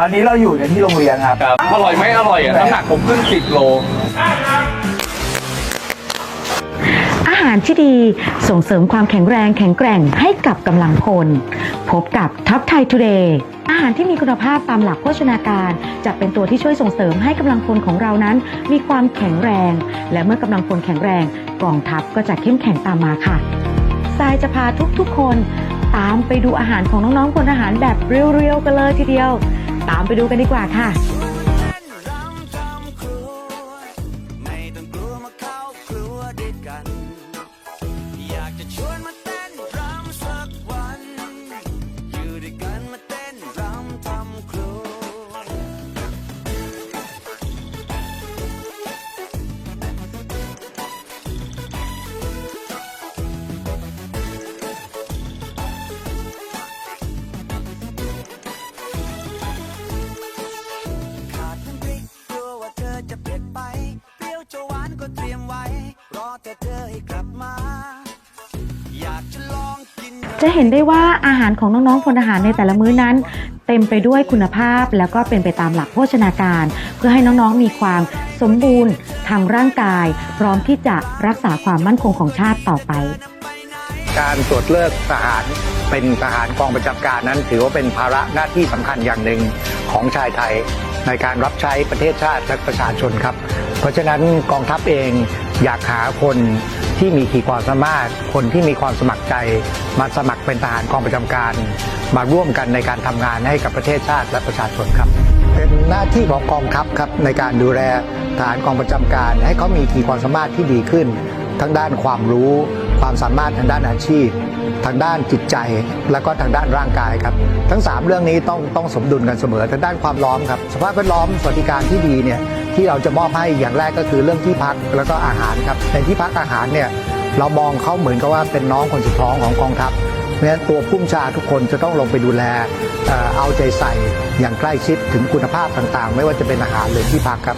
ตอนนี้เราอยู่กันที่โรงเรียนครับ ครับอร่อยไหมอร่อยอะน้ำหนักผมขึ้นสิบโล อาหารที่ดีส่งเสริมความแข็งแรงแข็งแกร่งให้กับกำลังพล พบกับท็อปไทยทูเดย์อาหารที่มีคุณภาพตามหลักโภชนาการ จะเป็นตัวที่ช่วยส่งเสริมให้กำลังพลของเรานั้น มีความแข็งแรง และเมื่อกำลังพลแข็งแรงกองทัพก็จะเข้มแข็งตามมาค่ะทรายจะพาทุกๆคน ตามไปดูอาหารของน้องๆพลทหารแบบเรียวๆกันเลยทีเดียว ตามไปดูกันดีกว่าค่ะ จะเห็นได้ว่าอาหารของน้องๆพลทหารในแต่ละมื้อนั้น เต็มไปด้วยคุณภาพแล้วก็เป็นไปตามหลักโภชนาการ เพื่อให้น้องๆมีความสมบูรณ์ ทางร่างกาย พร้อมที่จะรักษาความมั่นคงของชาติต่อไป การตรวจเลิกทหารเป็นทหารกองประจำการนั้น ถือว่าเป็นภาระหน้าที่สำคัญอย่างหนึ่งของชายไทย ในการรับใช้ประเทศชาติและประชาชนครับ เพราะฉะนั้นกองทัพเองอยากหาคน ที่มีขีดความสามารถ คนที่มีความสมัครใจ มาสมัครเป็นทหารกองประจำการ มาร่วมกันในการทำงานให้กับประเทศชาติและประชาชนครับ เป็นหน้าที่ของกองทัพครับในการดูแลทหารกองประจำการ ให้เขามีขีดความสามารถที่ดีขึ้น ทั้งด้านความรู้ ความสามารถทางด้านอาชีพทางด้านจิตใจแล้วก็ทางด้านร่างกายครับ ทั้ง 3 เรื่องนี้ต้องต้องสมดุลกันเสมอทางด้านความล้อมครับ สภาพแวดล้อมสวัสดิการที่ดีเนี่ย ที่เราจะมอบให้อย่างแรกก็คือเรื่องที่พักแล้วก็อาหารครับในที่พักอาหารเนี่ยเรามองเขาเหมือนกับว่าเป็นน้องคนสุดท้องของกองทัพเพราะฉะนั้นตัวผู้ชาทุกคนจะต้องลงไปดูแลเอาใจใส่อย่างใกล้ชิดถึงคุณภาพต่างๆ ไม่ว่าจะเป็นอาหารหรือที่พักครับ